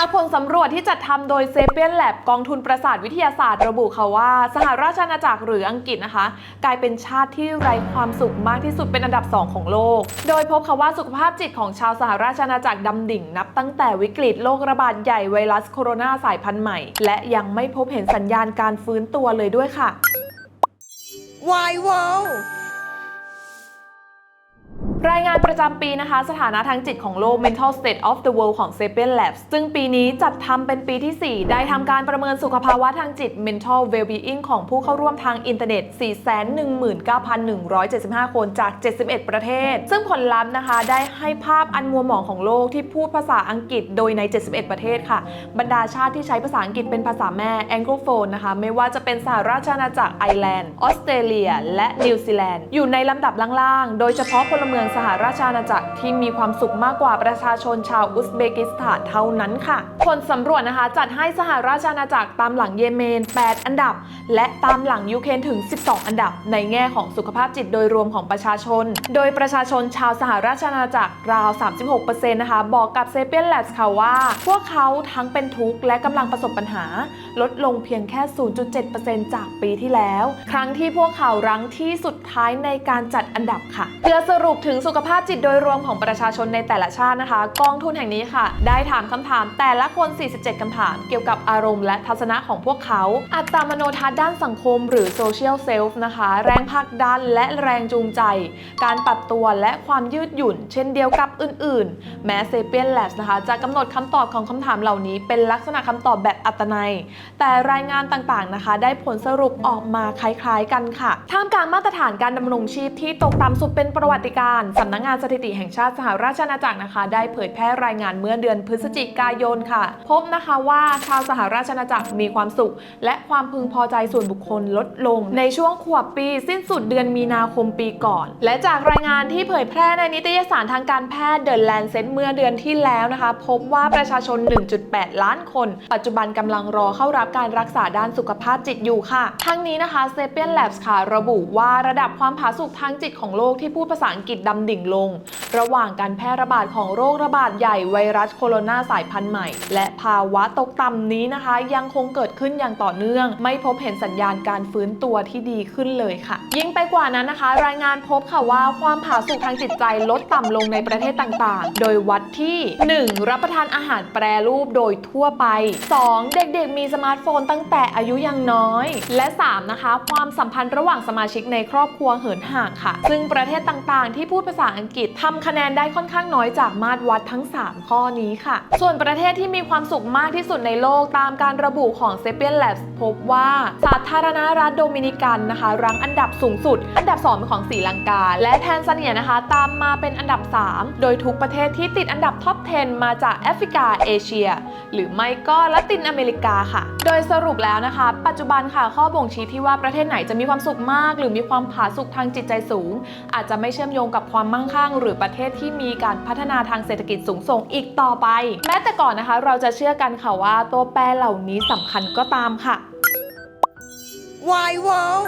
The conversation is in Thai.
จากผลสำรวจที่จัดทำโดยเซเปียนแลบกองทุนประสาทวิทยาศาสตร์ระบุค่ะว่า สหราชอาณาจักรหรืออังกฤษนะคะ กลายเป็นชาติที่ไร้ความสุขมากที่สุดเป็นอันดับ 2 ของโลก โดยพบค่ะว่าสุขภาพจิตของชาวสหราชอาณาจักรดำดิ่ง นับตั้งแต่วิกฤตโรคระบาดใหญ่ไวรัสโคโรนาสายพันธุ์ใหม่ และยังไม่พบเห็นสัญญาณการฟื้นตัวเลยด้วยค่ะ Why wow รายงานประจำปีนะคะ สถานะทางจิตของโลก Mental State of the World ของ Sapien Labs ซึ่งปีนี้จัดทำเป็นปีที่ 4 ได้ทำการประเมินสุขภาวะทางจิต Mental Well-being ของผู้เข้าร่วมทางอินเทอร์เน็ต 419,175 คนจาก 71 ประเทศ ซึ่งผลลัพธ์นะคะ ได้ให้ภาพอันมัวหมองของโลกที่พูดภาษาอังกฤษโดยใน 71 ประเทศค่ะ บรรดาชาติที่ใช้ภาษาอังกฤษเป็นภาษาแม่ Anglophone นะคะ ไม่ว่าจะเป็นสหราชอาณาจักรไอร์แลนด์ ออสเตรเลีย และนิวซีแลนด์ อยู่ในลำดับล่างๆ โดยเฉพาะพลเมืองสหราชอาณาจักรที่มีความสุขมากกว่าประชาชนชาวอุซเบกิสถานเท่านั้นค่ะ ผลสำรวจนะคะ จัดให้สหราชอาณาจักรตามหลังเยเมน 8 อันดับ และตามหลังยูเครนถึง 12 อันดับ ในแง่ของสุขภาพจิตโดยรวมของประชาชน โดยประชาชนชาวสหราชอาณาจักรราว 36%นะคะบอกกับเซเปียนแลบส์ค่ะว่า พวกเขาทั้งเป็นทุกข์และกำลังประสบปัญหา ลดลงเพียงแค่ 0.7%จากปีที่แล้ว ครั้งที่พวกเขารั้งที่สุดท้ายในการจัดอันดับค่ะเพื่อสรุปถึงสุขภาพจิตโดยรวมของประชาชนในแต่ละชาตินะคะ กองทุนแห่งนี้ค่ะ ได้ถามคำถามแต่ละคน 47คำถาม เกี่ยวกับอารมณ์และทัศนะของพวกเขา อัตรามโนทัศน์ด้านสังคม หรือ social self นะคะ แรงผลักดันและแรงจูงใจ การปรับตัวและความยืดหยุ่น เช่นเดียวกับอื่น ๆ แม้เซเปียนแลบนะคะ จะกำหนดคำตอบของคำถามเหล่านี้ เป็นลักษณะคำตอบแบบอัตนัย แต่รายงานต่าง ๆ นะคะ ได้ผลสรุปออกมาคล้าย ๆ กันค่ะท่ามกลางมาตรฐานการดำรงชีพที่ตกต่ำสุดเป็นประวัติการณ์สำนักงานสถิติแห่งชาติสหราชอาณาจักรนะคะ ได้เผยแพร่รายงานเมื่อเดือนพฤศจิกายนค่ะ พบนะคะว่าชาวสหราชอาณาจักรมีความสุข และความพึงพอใจส่วนบุคคลลดลง ในช่วงขวบปี สิ้นสุดเดือนมีนาคมปีก่อน และจากรายงานที่เผยแพร่ในนิตยสารทางการแพทย์ The Lancet เมื่อเดือนที่แล้วนะคะ พบว่าประชาชน 1.8 ล้านคน ปัจจุบันกำลังรอเข้ารับการรักษาด้านสุขภาพจิตอยู่ค่ะ ทั้งนี้นะคะ Sapien Labs ค่ะระบุว่าระดับความผาสุกทางจิตของโลกที่พูดภาษาอังกฤษดำดิ่งลงระหว่างการแพร่ระบาดของโรคระบาดใหญ่ไวรัสโคโรนาสายพันธุ์ใหม่ และภาวะตกต่ำนี้นะคะ ยังคงเกิดขึ้นอย่างต่อเนื่อง ไม่พบเห็นสัญญาณการฟื้นตัวที่ดีขึ้นเลยค่ะ ยิ่งไปกว่านั้นนะคะ รายงานพบค่ะว่าความผาสุกทางจิตใจลดต่ำลงในประเทศต่างๆ โดยวัดที่ 1. รับประทานอาหารแปรรูปโดยทั่วไป 2. เด็กๆ มีสมาร์ทโฟนตั้งแต่อายุยังน้อย และ 3. นะคะ ความสัมพันธ์ระหว่างสมาชิกในครอบครัวเหินห่างค่ะ ซึ่งประเทศต่างๆ ที่พูดภาษาอังกฤษทำคะแนนได้ค่อนข้างน้อยจากมาตรวัดทั้ง 3 ข้อนี้ค่ะ ส่วนประเทศที่มีความสุขมากที่สุดในโลกตามการระบุของ s a p i e n Labs พบว่าสาธารณรัฐโดมินิกันนะคะ รั้งอันดับสูงสุด อันดับ 2 เป็นของศรีลังกา และแทนซาเนียนะคะ ตามมาเป็นอันดับ 3 โดยทุกประเทศที่ติดอันดับท็อป 10 มาจากแอฟริกาเอเชีย หรือไม่ก็ละตินอเมริกาค่ะโดยสรุปแล้วนะคะ ปัจจุบันค่ะข้อบ่งชี้ที่ว่าประเทศไหนจะมีความสุขมาก หรือมีความผาสุกทางจิตใจสูง อาจจะไม่เชื่อมโยงกับความมั่งคั่ง หรือประเทศที่มีการพัฒนาทางเศรษฐกิจสูงส่งอีกต่อไป แม้แต่ก่อนนะคะ เราจะเชื่อกันค่ะว่าตัวแปรเหล่านี้สำคัญก็ตามค่ะ Why wow